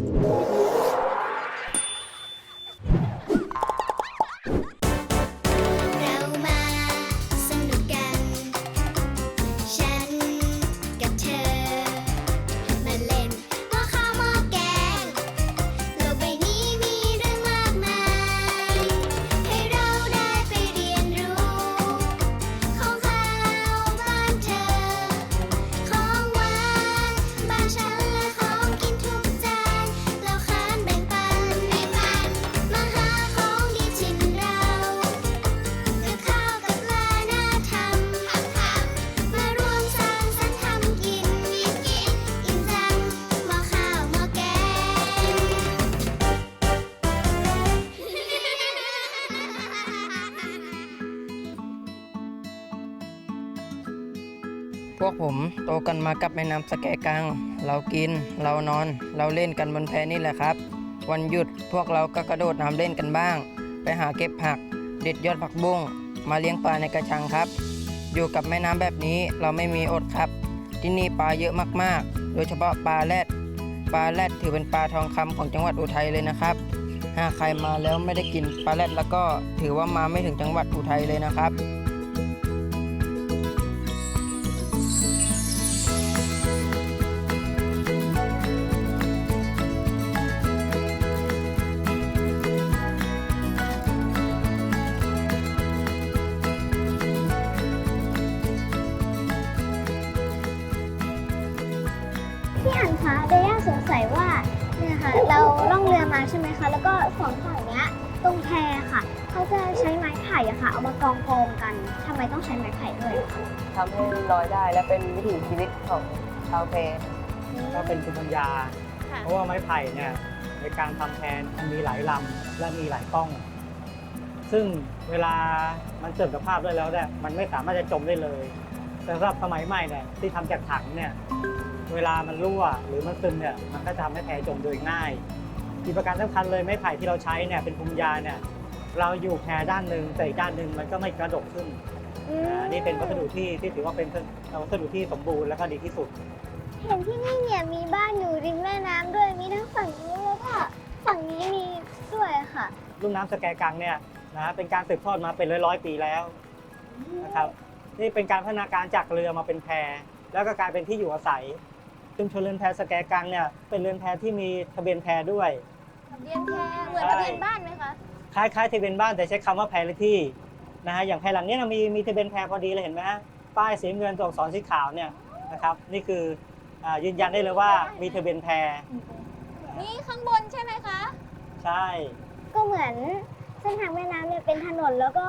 Whoa. ผมโตกันมากับแม่น้ำสแกกัง เรากิน เรานอน เราเล่นกันบนแพนี่แหละครับ วันหยุดพวกเราก็กระโดดน้ำเล่นกันบ้าง ไปหาเก็บผัก เด็ดยอดผักบุ้งมาเลี้ยงปลาในกระชังครับ อยู่กับแม่น้ำแบบนี้เราไม่มีอดครับ ที่นี่ปลาเยอะมากๆ โดยเฉพาะปลาแรดปลาแรดถือเป็นปลาทองคำของจังหวัดอุทัยเลยนะครับหากใครมาแล้วไม่ได้กินปลาแรดแล้วก็ถือว่ามาไม่ถึงจังหวัดอุทัยเลยนะครับ ค่ะ เขาจะใช้ไม้ไผ่อะค่ะเอามากองกองๆกันทำไมต้องใช้ไม้ไผ่ด้วยอะคะทำให้ลอยได้และเป็นวิถีชีวิตของชาวเพก็เป็นภูมิปัญญา เพราะว่าไม้ไผ่เนี่ยในการทำแพนมันมีหลายลำและมีหลายกล้อง ซึ่งเวลามันเสื่อมสภาพด้วยแล้วเนี่ยมันไม่สามารถจะจมได้เลย แต่สำหรับสมัยใหม่เนี่ยที่ทำจากถังเนี่ยเวลามันรั่วหรือมันซึมเนี่ยมันก็จะทำให้แพจมโดยง่ายอีกประการสำคัญเลยไม้ไผ่ที่เราใช้เนี่ยเป็นภูมิปัญญาเนี่ย เราอยู่แพด้านหนึ่งแต่อีกด้านหนึ่งมันก็ไม่กระดกขึ้นอืมอ่านี่เป็นวัสดุที่ที่ถือว่าเป็นวัสดุที่สมบูรณ์และก็ดีที่สุด เห็นที่นี่เนี่ยมีบ้านอยู่ริมแม่น้ำด้วย มีทั้งฝั่งนี้แล้วก็ฝั่งนี้มีด้วยค่ะ ลุ่มน้ำสแกกังเนี่ยนะเป็นการสืบทอดมาเป็นร้อยร้อยๆปีแล้วนะครับนี่เป็นการพัฒนาการจากเรือมาเป็นแพแล้วก็กลายเป็นที่อยู่อาศัยชุมชนเรือนแพสแกกังเนี่ยเป็นเรือนแพที่มีทะเบียนแพด้วย ทะเบียนแพเหมือนทะเบียนบ้านไหมคะค ล้ายๆทะเบียนบ้านแต่ใช้คำว่าแพเลขที่นะฮะอย่างแพหลังเนี้นะมีมีทะเบียนแพพอดีเลยเห็นไหมฮะป้ายสีเงินตัวอักษรสีขาวเนี่ยนะครับนี่คืออ่ายืนยันได้เลยว่ามีทะเบียนแพนี่ข้างบนใช่ไหมคะ ใช่ ก็เหมือนเส้นทางแม่น้ำเนี่ยเป็นถนนแล้วก็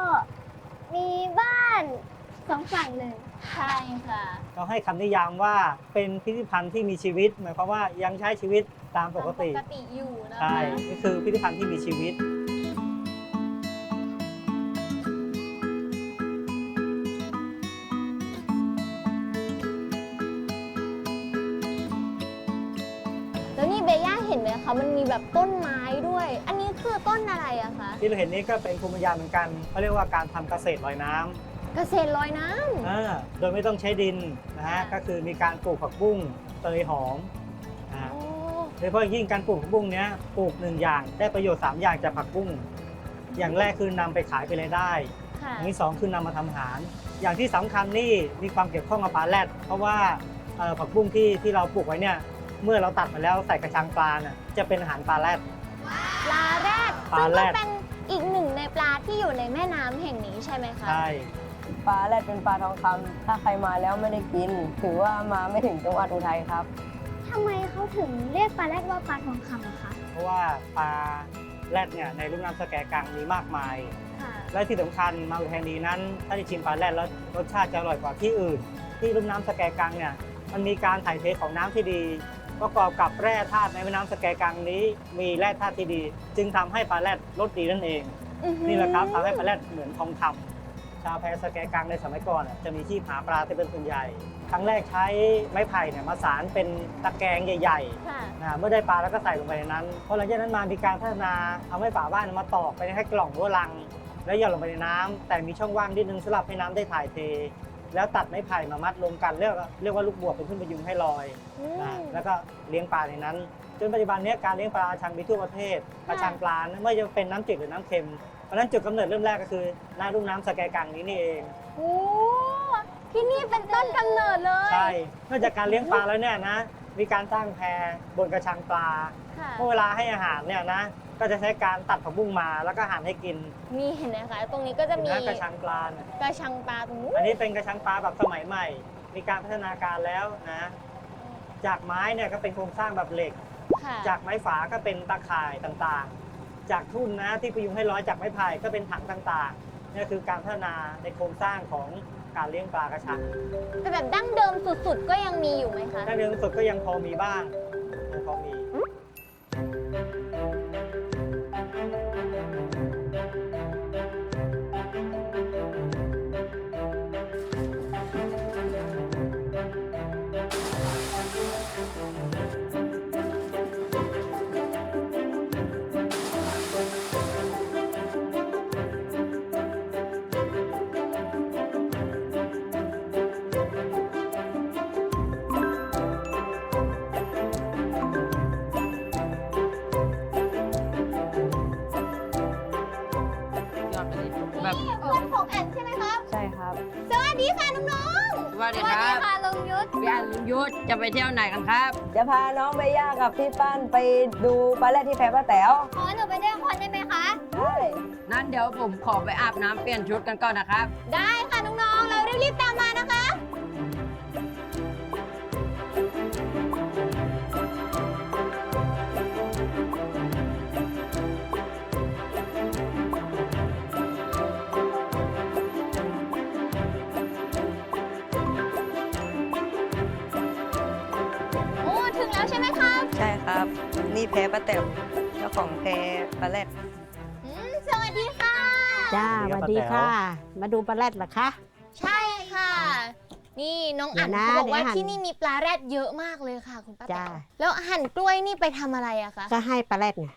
มีบ้านสองฝั่งเลยใช่ค่ะเราให้คำนิยามว่าเป็นพิพิธภัณฑ์ที่มีชีวิต หมายความว่ายังใช้ชีวิตตามปกติปกติอยู่นะคะใช่นี่คือพิพิธภัณฑ์ที่มีชีวิต ที่เราเห็นนี้ก็เป็นภูมิปัญญาเหมือนกันเขาเรียกว่าการทำเกษตรลอยน้ำ เกษตรลอยน้อ่าโดยไม่ต้องใช้ดินนะฮะ ก็คือมีการปลูกผักบุ้งเตยหอมอ่าำโอ้โดยเฉพาะยิ่งการปลูกผักบุ้งเนี้ยปลูกหนึ่งอย่างได้ประโยชน์3อย่างจากผักบุ้ง อย่างแรกคือนำไปขายไปเลยได้ ค่ะอย่างที่สองคือนำมาทำอาหาร อย่างที่สำคัญนี่มีความเกี่ยวข้องกับปลาแรดเพราะว่าเอ่อผักบุ้งที่ที่เราปลูกไว้เนี่ย เมื่อเราตัดมาแล้วใส่กระชังปลาเนี่ยจะเป็นอาหารปลาแรด ปลาแรดปลาซึ่งแรก็ดเป็น อีกหนึ่งในปลาที่อยู่ในแม่น้ำแห่งนี้ใช่ไหมคะ ใช่ ปลาแรดเป็นปลาทองคำถ้าใครมาแล้วไม่ได้กิน ถือว่ามาไม่ถึงจังหวัดอุทัยครับ ทำไมเขาถึงเรียกปลาแรดว่าปลาทองคำอะคะเพราะว่าปลาแรดเนี่ยในลุ่มน้ำสแกกังมีมากมาย ค่ะ และที่สำคัญมาอุทัยธานีนั้น ถ้าได้ชิมปลาแรดแล้วรสชาติจะอร่อยกว่าที่อื่น ที่ลุ่มน้ำสแกกังเนี่ยมันมีการถ่ายเทของน้ำที่ดี ประกอบกับแร่ธาตุในแม่น้ำสแกกังนี้ มีแร่ธาตุที่ดี จึงทำให้ปลาแรดรสดีนั่นเอง อื้อหือนี่แหละครับทำให้ปลาแรดเหมือนทองคำชาวแพสแกกังในสมัยก่อนอะจะมีที่หาปลาที่เป็นส่วนใหญ่ ครั้งแรกใช้ไม้ไผ่เนี่ยมาสารเป็นตะแกรงใหญ่ๆ ค่ะ นะเมื่อได้ปลาแล้วก็ใส่ลงไปในนั้นพอหลังจากนั้นมามีการพัฒนาเอาไม้ป่าบ้านมาตอกไปในให้กล่องหรือว่าลัง แล้วหย่อนลงไปในน้ำแต่มีช่องว่างนิดนึงสำหรับให้น้ำได้ถ่ายเท แล้วตัดไม้ไผ่มามัดรวมกันเรียกว่าเรียกว่าลูกบวบเป็นขึ้นประยุงให้ลอยอืม นะแล้วก็เลี้ยงปลาในนั้น จนปัจจุบันเนี้การเลี้ยงปลาชังมีทั่วประเทศปลาชังปลาไม่ว่าจะเป็นน้ำจืดหรือน้ำเค็มเพราะฉะนั้นจุดกำเนิดเริ่มแรกก็คือหน้าลุ่มน้ำสแกกังนี้นี่เอง โอ้ที่นี่เป็นต้นกำเนิดเลย ใช่นอกจากการเลี้ยงปลาแล้วเนี่ยนะ มีการสร้างแพบนกระชังปลาค่ะเมื่อเวลาให้อาหารเนี่ยนะ ก็จะใช้การตัดผักบุ้งมาแล้วก็หั่นให้กินมีเห็นไหมคะ ตรงนี้ก็จะมีนะกระชังปลาเนี่ยกระชังปลาตรงนู้นอันนี้เป็นกระชังปลาแบบสมัยใหม่ มีการพัฒนาการแล้วนะ จากไม้เนี่ยก็เป็นโครงสร้างแบบเหล็ก ค่ะจากไม้ฝาก็เป็นตาข่ายต่างๆ จากทุ่นนะที่พยุงให้ร้อยจากไม้ไผ่ก็เป็นถังต่างๆนี่คือการพัฒนาในโครงสร้างของ การเลี้ยงปลากระชังแต่แบบดั้งเดิมสุดๆ ก็ยังมีอยู่ไหมคะ ถ้าเรื่องสดก็ยังพอมีบ้างยังพอมี จะไปเที่ยวไหนกันครับ จะพาน้องเบย่ากับพี่ปั้นไปดูปลาแรดที่แพป้าแต๋วขอหนูไปด้วยคนได้ไหมคะใช่นั้นเดี๋ยวผมขอไปอาบน้ำเปลี่ยนชุดกันก่อนนะครับ ได้ นี่แพป้าแต๋วเจ้าของแพปลาแรดอืมสวัสดีค่ะ จ้าสสวัวัสสดีดีครัค่ะบมาดูปลาแรดเหรอคะ ใช่ค่ะ นี่น้องอั๋นเดี๋ยวนะเขาบอกว่าเดี๋ยวหั่น ที่นี่มีปลาแรดเยอะมากเลยค่ะ คุณป้าแต๋จ้าวแล้วหั่นกล้วยนี่ไปทำอะไรอะคะก็ให้ปลาแรดไง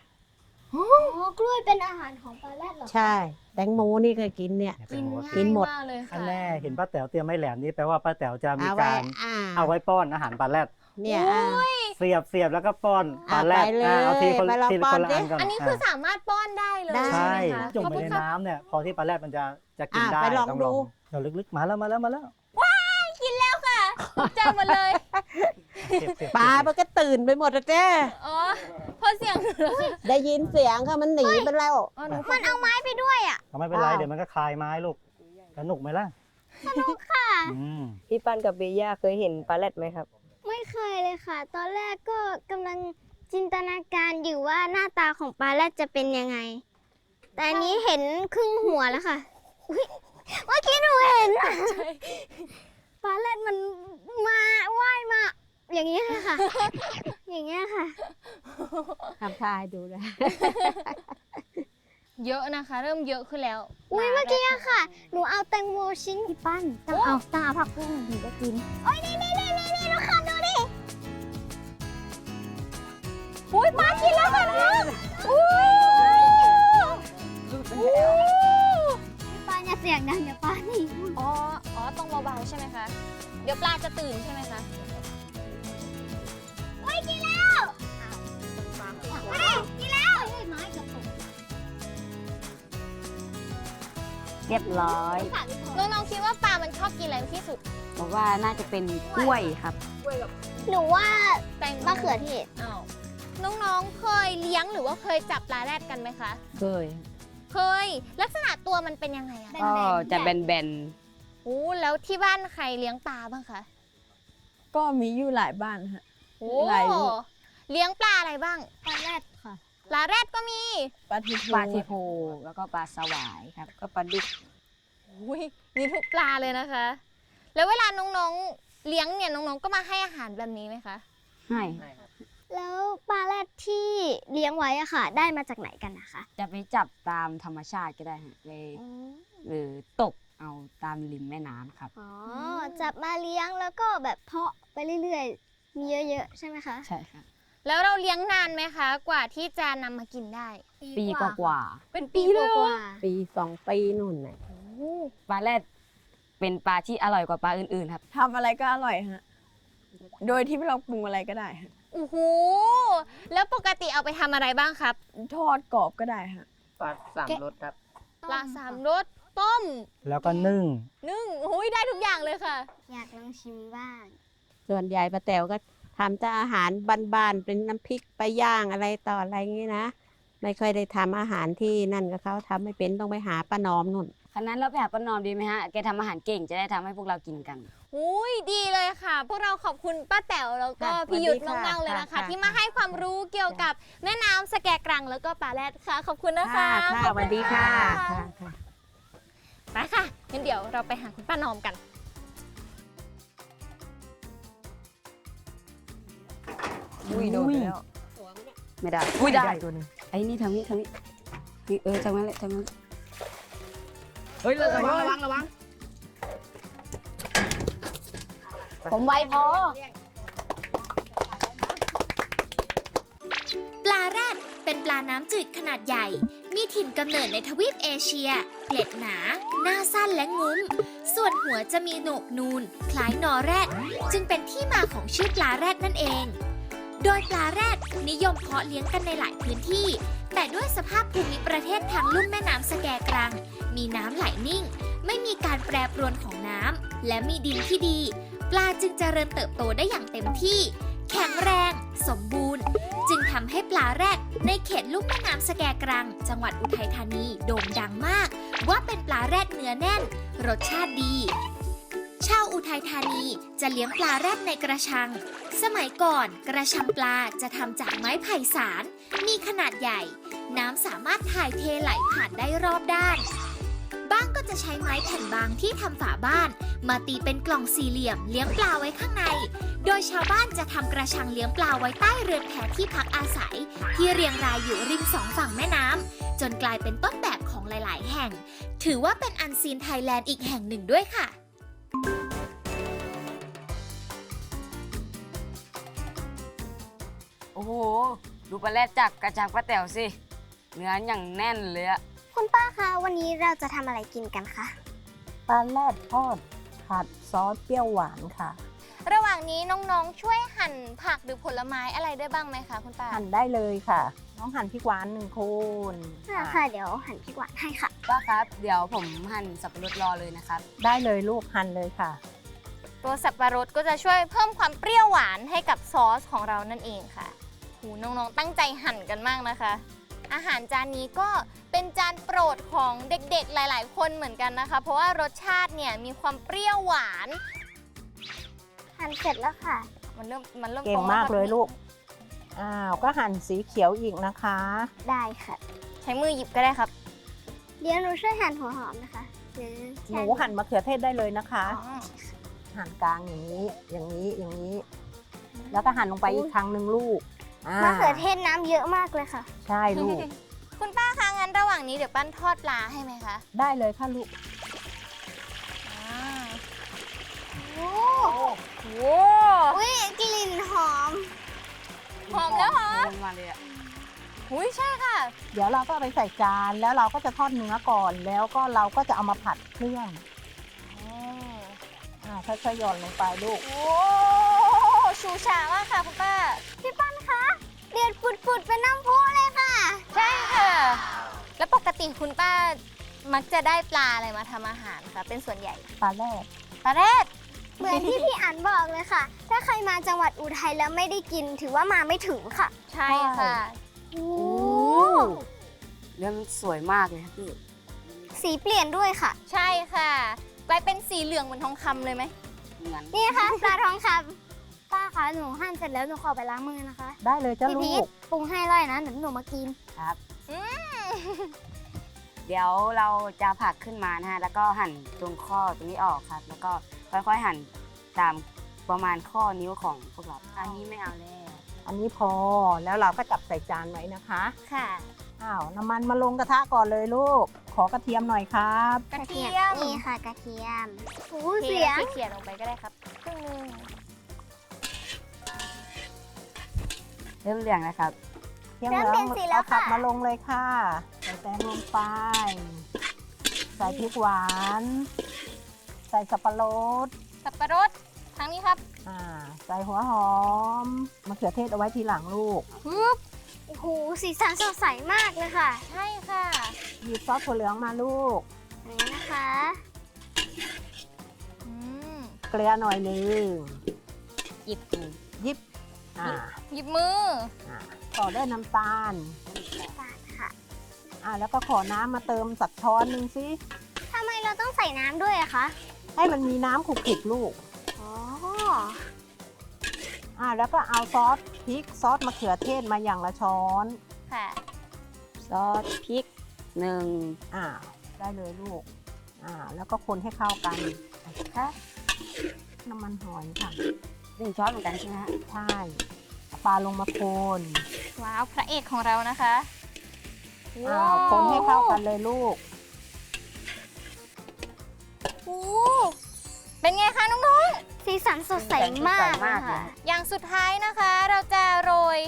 อ๋อกล้วยเป็นอาหารของปลาแรดเหรอใช่ แตงโมนี่เคยกินเนี่ย กินกินหมดง่ายมากเลยอันค่ะแน่เห็นป้าแต๋วเตรียมไม้แหลมนี้แปลว่าป้าแต๋วจะมีเอาไว้การอ่าเอาไว้ป้อนอาหารปลาแรดเนี่ยอ่า เสียบเสียบแล้วก็ป้อนปลาอะแรดไปเลยอะเอาทีคนไปลองทีป้คอนนละดิอันก่อนอันนี้คือสามารถป้อนได้เลยได้ ใช่ไหมคะจุ่มขอบไปคุณในค่ะน้ำเนี่ยพอที่ปลาแรดมันจะจะกินอะได้ไปลองต้ดู เดี๋ยวลึกๆมาแล้วมาแล้วมาแล้วกินแล้วค่ะตกใจหมดเลย เสียบเสียบปลามันก็ตื่นไปหมดอะเจ้อ๋อเพราะเสียงเหรอคะได้ยินเสียงค่ะมันหนีไปแล้ว อ๋อหนูมันเอาไม้ไปด้วยอะ เอาไม่เป็นไรอ้าว เดี๋ยวมันก็คลายไม้ลูกสนุกไหมล่ะค่ะอืมพี่ปั้นกับเบย่าเคยเห็นปลาแรดไหมครับไม่เคยเลยค่ะ ตอนแรกก็กำลังจินตนาการอยู่ว่าหน้าตาของปลาแรดจะเป็นยังไง แต่อันนี้เห็นครึ่งหัวแล้วค่ะอุ๊ยเมื่อกี้หนูเห็นอะปลาแรดมันมาว่ายมา อย่างนี้ยค่ะ อย่างเงี้ยค่ะ ทำทายดูนะ เยอะนะคะ เริ่มเยอะขึ้นแล้วอุ้ยเมื่อกี้อะค่ะ หนูเอาแตงโมชิ้นที่ปั้นต้องเอาต้องเอาผักบุ้งถึงจะกิน โอ้ยนี่นี่นี่ อุ้ยปลากินแล้วค่ะน้องอุ้ยป้าอย่าเสียงดังอย่าป้านี่อ๋อ อ๋อต้องเบาๆใช่ไหมคะ เดี๋ยวปลาจะตื่นใช่ไหมคะโอ้ยกินแล้วเฮ้ยกินแล้วเฮ้ยไม้เกับตกเรียบร้อย น้องๆคิดว่าปลามันชอบกินอะไรที่สุด บอกว่าน่าจะเป็นกล้วยครับ หนูว่าแตงโมะเขือเทศอ้าว น้องๆ เคยเลี้ยงหรือว่าเคยจับปลาแรดกันไหมคะ เคยเคย ลักษณะตัวมันเป็นยังไงอะก็จะแบนโอ้แล้วที่บ้านใครเลี้ยงปลาบ้างคะก็มีอยู่หลายบ้านฮะ โอ้หลายลูก เลี้ยงปลาอะไรบ้าง ปลาแรดค่ะ ปลาแรดก็มีปลาทูๆปลาเทโพแล้วก็ปลาสวายครับ ก็ปลาดุกอุ้ยมีทุกปลาเลยนะคะ แล้วเวลาน้องๆ เลี้ยงเนี่ยน้องๆ ก็มาให้อาหารแบบนี้ไหมคะ ให้ แล้วปลาแรดที่เลี้ยงไว้อะค่ะ ได้มาจากไหนกันนะคะ จะไปจับตามธรรมชาติก็ได้ฮะเลยหรือตกเอาตามริมแม่น้ำครับ อ๋อจับมาเลี้ยงแล้วก็แบบเพาะไปเรื่อยๆ มีเยอะๆ ใช่ไหมคะ ใช่ครับแล้วเราเลี้ยงนานไหมคะ กว่าที่จะนำมากินได้ ปีกว่าเป็นปีปีเลยกว่าปีสองปีนู่นน่ะๆปลาแรดเป็นปลาที่อร่อยกว่าปลาอื่นๆครับ ทำอะไรก็อร่อยฮะ โดยที่ไม่ต้องปรุงอะไรก็ได้ฮะ โอ้โหแล้วปกติเอาไปทำอะไรบ้างครับ ทอดกรอบก็ได้ค่ะปลาสามรสครับ ปลาสามรสต้ม แล้วก็นึ่ง นึ่งโอ้ยได้ทุกอย่างเลยค่ะ อยากลองชิมบ้าง ส่วนใหญ่ป้าแต๋วก็ทำแต่อาหารบ้านๆเป็นน้ำพริกไปย่างอะไรต่ออะไรอย่างนี้นะ ไม่ค่อยได้ทำอาหารที่นั่นกับเขาทำไม่เป็นต้องไปหาป้านอมนุ่น คณะเราไปหาป้านอมดีไหมฮะ แกทำอาหารเก่งจะได้ทำให้พวกเรากินกัน อุ้ยดีเลยค่ะ พวกเราขอบคุณป้าแต๋วแล้วก็ค่ะพี่ยุทธสวัสดีค่ะมากๆเลยนะคะ ค่ะ ที่มาให้ความรู้เกี่ยวกับแม่น้ำสแกกรังแล้วก็ปลาแรดค่ะ ขอบคุณนะคะค่ะขอบสวัสดีค่ะค่ะค่ะค่ะ ไปค่ะงั้นเดี๋ยวเราไปหาคุณป้านอมกัน อุ้ยโดนไปแล้ว ไม่ได้อุ้ยได้ตัวหนึงไอ้นี่ทางนี้ทางนี้นี่เออทางนั้นแหละทางนั้น เฮ้ยระวังระวังระวังผมไวพอ ปลาแรดเป็นปลาน้ำจืดขนาดใหญ่ มีถิ่นกำเนิดในทวีปเอเชีย เกล็ดหนา หน้าสั้นและงุ้ม ส่วนหัวจะมีโหนกนูน คล้ายนอแรด จึงเป็นที่มาของชื่อปลาแรดนั่นเอง โดยปลาแรดนิยมเพาะเลี้ยงกันในหลายพื้นที่ แต่ด้วยสภาพภูมิประเทศทางลุ่มแม่น้ำสแกกรัง มีน้ำไหลนิ่ง ไม่มีการแปรปรวนของน้ำและมีดินที่ดี ปลาจึงเจริญเติบโตได้อย่างเต็มที่ แข็งแรง สมบูรณ์ จึงทำให้ปลาแรดในเขตลุ่มแม่น้ำสแกกรัง จังหวัดอุทัยธานีโด่งดังมาก ว่าเป็นปลาแรดเนื้อแน่น รสชาติดี ทัยธานีจะเลี้ยงปลาแรดในกระชัง สมัยก่อนกระชังปลาจะทำจากไม้ไผ่สาร มีขนาดใหญ่ น้ำสามารถถ่ายเทไหลผ่านได้รอบด้าน บ้างก็จะใช้ไม้แผ่นบางที่ทำฝาบ้าน มาตีเป็นกล่องสี่เหลี่ยมเลี้ยงปลาไว้ข้างใน โดยชาวบ้านจะทำกระชังเลี้ยงปลาไว้ใต้เรือนแพที่พักอาศัย ที่เรียงรายอยู่ริมสองฝั่งแม่น้ำจนกลายเป็นต้นแบบของหลาย ๆ แห่ง ถือว่าเป็นอันซีนไทยแลนด์อีกแห่งหนึ่งด้วยค่ะ โอ้โห ดูปลาแรดจากกระจากป้าแต๋วสิ เนื้ออย่างแน่นเลยอะคุณป้าคะ วันนี้เราจะทำอะไรกินกันคะปลาแรดทอดผัดซอสเปรี้ยวหวานค่ะ ระหว่างนี้น้องๆ ช่วยหั่นผักหรือผลไม้อะไรได้บ้างไหมคะคุณป้า หั่นได้เลยค่ะ น้องหั่นพริกหวานหนึ่งโคนค่ะ เดี๋ยวหั่นพริกหวานให้ค่ะ ป้าครับ เดี๋ยวผมหั่นสับปะรดรอเลยนะครับ ได้เลยลูกหั่นเลยค่ะ ตัวสับปะรดก็จะช่วยเพิ่มความเปรี้ยวหวานให้กับซอสของเรานั่นเองค่ะ หูน้องๆ ตั้งใจหั่นกันมากนะคะ อาหารจานนี้ก็เป็นจานโปรดของเด็กๆหลายๆ คนเหมือนกันนะคะ เพราะว่ารสชาติเนี่ยมีความเปรี้ยวหวาน หั่นเสร็จแล้วค่ะ มันเริ่มมันเริ่มเก่งโตแวมากครับเลยลูก อ้าว ก็หั่นสีเขียวอีกนะคะ ได้ค่ะ ใช้มือหยิบก็ได้ครับ เดี๋ยวหนูช่วยหั่นหัวหอมนะคะหรือหนูหั่นมะเขือเทศได้เลยนะคะอ๋อหั่นกลางอย่างนี้ อย่างนี้ อย่างนี้ แล้วก็หั่นลงไปอีกครั้งหนึ่งลูกา มะเขือเทศน้ำเยอะมากเลยค่ะ ใช่ลูก คุณป้าคะงั้นระหว่างนี้เดี๋ยวปั้นทอดปลาให้ไหมคะได้เลยค่ะลูก อ่าโอ้โหอุ้ยกลิ่นหอม หอมแล้วเหรอหอมมาเลยอะอุ้ยใช่ค่ะ เดี๋ยวเราก็เอาไปใส่จานแล้วเราก็จะทอดเนื้อก่อนแล้วก็เราก็จะเอามาผัดเครื่องอ่าค่อยๆหย่อนลงไปลูก โอ้ชูชามากค่ะคุณป้าพี่ปั้นคะเดือดปุดๆเป็นน้ำพุเลยค่ะ ใช่ค่ะ แล้วปกติคุณป้ามักจะได้ปลาอะไรมาทำอาหารคะเป็นส่วนใหญ่ปลาแรกปลาแรดเหมือนที่พี่อันบอกเลยค่ะ ถ้าใครมาจังหวัดอุทัยแล้วไม่ได้กิน ถือว่ามาไม่ถึงค่ะใช่ค่ะ โอ้เรื่องมันสวยมากเลยครับพี่ สีเปลี่ยนด้วยค่ะ ใช่ค่ะ กลายเป็นสีเหลืองเหมือนทองคำเลยไหมเหมือน นี่นะคะปลาทองคำป้า คะ หนูหั่นเสร็จแล้วหนูขอไปล้างมือนะคะได้เลยจ้าพี่ลูพีทกปรุงให้อร่อยนะเดี๋ยวหนูมากิน ครับอืมเดี๋ยวเราจะผักขึ้นมานะฮะแล้วก็หั่นตรงข้อตรงนี้ออกครับ แล้วก็ค่อยๆหั่นตามประมาณข้อนิ้วของพวกเราอันนี้ไม่เอาแล้วอันนี้พอแล้วเราก็จับใส่จานไว้นะคะ ค่ะ อ้าวน้ำมันมาลงกระทะก่อนเลยลูก ขอกระเทียมหน่อยครับ กระเทียมนี่ค่ะกระเทียมโอ้เทเสียงเขียนลงไปก็ได้ครับครึ่งหนึง เริ่มเหลืองนะครับเทียมเหลืองเอาผักมาลงเลยค่ะใส่แตงลงไป ใส่พริกหวาน ใส่สับปะรด สับปะรดทางนี้ครับอ่า ใส่หัวหอมมะเขือเทศเอาไว้ทีหลังลูกปึ๊บโอ้โหสีสันสดใสมากเลยค่ะใช่ค่ะหยิบซอสถั่วเหลืองมาลูกอันนี้นะคะอืมเกลือหน่อยหนึงหยิบยิบ อ่าหยิบมืออ่าต่อด้วยน้ำตาลค่ะอ่าแล้วก็ขอน้ำมาเติมสักช้อนหนึ่งสิทำไมเราต้องใส่น้ำด้วยอะคะให้มันมีน้ำขลุกขลิกลูกอ๋ออ่าแล้วก็เอาซอสพริกซอสมะเขือเทศมาอย่างละช้อนค่ะซอสพริกหนึ่งอ่าได้เลยลูกอ่าแล้วก็คนให้เข้ากันนะคะน้ำมันหอยค่ะ หนึ่งช้อนเหมือนกันใช่ไหมฮะใช่เอาปลาลงมาโคนว้าว พระเอกของเรานะคะอ้าวคนให้เข้ากันเลยลูก โอ้เป็นไงคะน้องสีสันสดใสมากเลยค่ะๆอย่างสุดท้ายนะคะเราจะโรย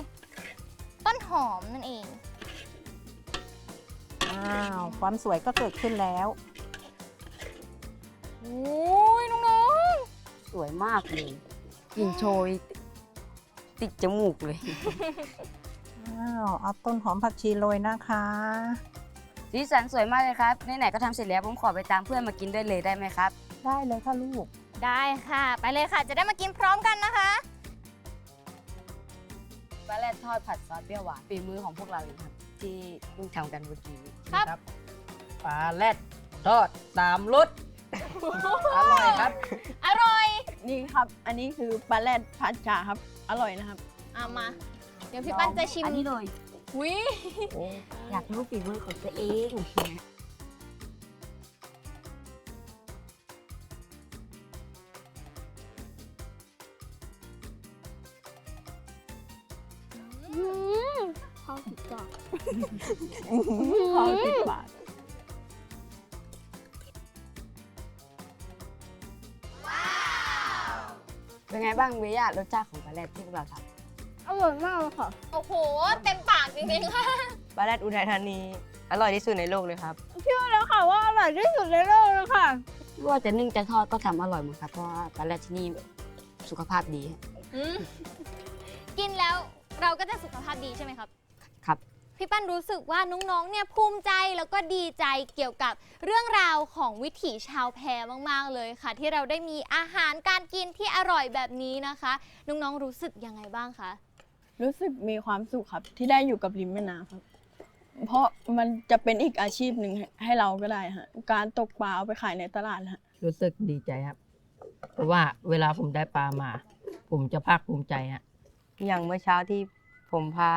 ต้นหอมนั่นเอง อ้าวความสวยก็เกิดขึ้นแล้ว โอ้ยน้องสวยมากเลย กลิ่นโชย ติดจมูกเลย อ้าวเอาต้นหอมผักชีโรยนะคะ สีสันสวยมากเลยครับไหนๆก็ทำเสร็จแล้วผมขอไปตามเพื่อนมากินด้วยเลยได้ไหมครับ ได้เลยค่ะลูกๆได้ค่ะ ไปเลยค่ะ จะได้มากินพร้อมกันนะคะ ปลาแรดทอดผัดซอสเปรี้ยวหวานฝีมือของพวกเราเองครับ ที่เพิ่งทำกันเมื่อกี้ครับครับปลาแรดทอดสามรสอร่อยครับ อร่อย นี่ครับ อันนี้คือปลาแรดผัดชาครับ อร่อยนะครับ เอามา เดี๋ยวพี่ปั้นจะชิมอันนี้เลย วิอยากรู้ฝีมือของตัวเอง เป็นไงบ้างเบย่ารสชาติของปลาแรดที่พวกเราทำอร่อยมากเลยค่ะ โอ้โห เต็มปากจริงๆค่ะปลาแรดอุทัยธานีอร่อยที่สุดในโลกเลยครับแล้วค่ะว่าอร่อยที่สุดในโลกเลยค่ะ ไม่ว่าจะนึ่งจะทอดก็ทำอร่อยหมดครับเพราะว่าปลาแรดที่นี่สุขภาพดี อืมกินแล้วเราก็จะสุขภาพดีใช่ไหมครับครับ พี่ปั้นรู้สึกว่าน้องๆ เนี่ยภูมิใจแล้วก็ดีใจเกี่ยวกับเรื่องราวของวิถีชาวแพมาก ๆ เลยค่ะ ที่เราได้มีอาหารการกินที่อร่อยแบบนี้นะคะ น้องๆ รู้สึกยังไงบ้างคะ รู้สึกมีความสุขครับ ที่ได้อยู่กับริมแม่น้ำครับ เพราะมันจะเป็นอีกอาชีพหนึ่งให้ให้เราก็ได้ฮะการตกปลาเอาไปขายในตลาดฮะ รู้สึกดีใจครับ เพราะว่าเวลาผมได้ปลามา ผมจะภาคภูมิใจฮะ อย่างเมื่อเช้าที่ผมพา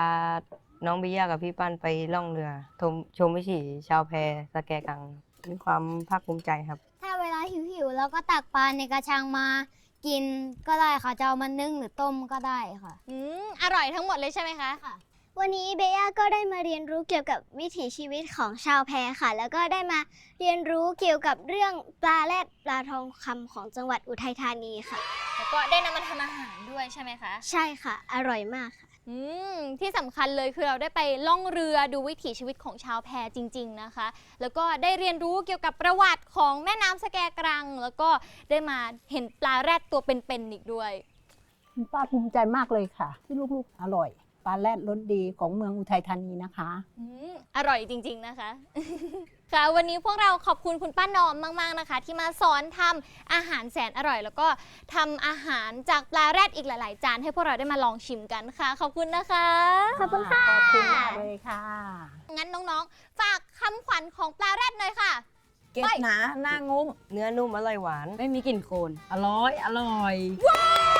น้องบิยากับพี่ปั้นไปล่องเรือชมชมวิถีชาวแพสแกกังมีความภาคภูมิใจครับ ถ้าเวลาหิวๆเราก็ตักปลาในกระชังมากินก็ได้ค่ะจะเอามานึ่งหรือต้มก็ได้ค่ะ อืมอร่อยทั้งหมดเลยใช่ไหมคะวันนี้เบย่าก็ได้มาเรียนรู้เกี่ยวกับวิถีชีวิตของชาวแพค่ะ แล้วก็ได้มาเรียนรู้เกี่ยวกับเรื่องปลาแรดปลาทองคำของจังหวัดอุทัยธานีค่ะ แล้วก็ได้นำมาทำอาหารด้วยใช่ไหมคะ ใช่ค่ะ อร่อยมากค่ะ อืมที่สำคัญเลยคือเราได้ไปล่องเรือดูวิถีชีวิตของชาวแพจริง ๆนะคะ แล้วก็ได้เรียนรู้เกี่ยวกับประวัติของแม่น้ำสแกกรัง แล้วก็ได้มาเห็นปลาแรดตัวเป็นๆอีกด้วย คุณป้าภูมิใจมากเลยค่ะ ที่ลูกๆอร่อยปลาแรดรสดีของเมืองอุทัยธานีนะคะ อืมอร่อยจริง ๆ นะคะ ค่ะวันนี้พวกเราขอบคุณคุณป้านอมมาก ๆ นะคะ ที่มาสอนทำอาหารแสนอร่อย แล้วก็ทำอาหารจากปลาแรดอีกหลาย ๆ จานให้พวกเราได้มาลองชิมกันค่ะ ขอบคุณนะคะ ขอบคุณค่ะ ขอบคุณมากเลยค่ะ งั้นน้อง ๆ ฝากคำขวัญของปลาแรดหน่อยค่ะ เก็บหนาหน้างุ้ม เนื้อนุ่มอร่อยหวาน ไม่มีกลิ่นโคลนอร่อย อร่อย ว้าว